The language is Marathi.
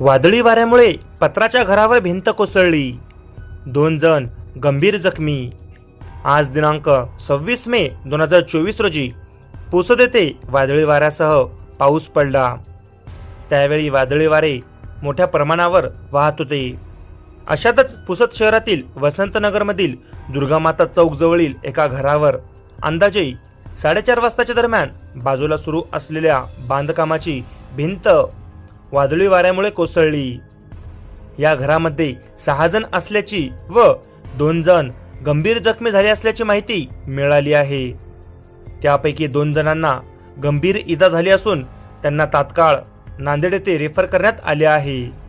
वादळी वाऱ्यामुळे पत्राच्या घरावर भिंत कोसळली. दोन जण गंभीर जखमी. आज दिनांक सव्वीस मे दोन हजार चोवीस रोजी पुसद येथे वादळी वाऱ्यासह पाऊस पडला. त्यावेळी वादळी वारे मोठ्या प्रमाणावर वाहत होते. अशातच पुसद शहरातील वसंतनगरमधील दुर्गामाता चौकजवळील एका घरावर अंदाजे साडेचार वाजताच्या दरम्यान बाजूला सुरू असलेल्या बांधकामाची भिंत वादळी वाऱ्यामुळे कोसळली. या घरामध्ये सहा जण असल्याची व दोन जण गंभीर जखमी झाले असल्याची माहिती मिळाली आहे. त्यापैकी दोन जणांना गंभीर इजा झाली असून त्यांना तात्काळ नांदेड येथे रेफर करण्यात आले आहे.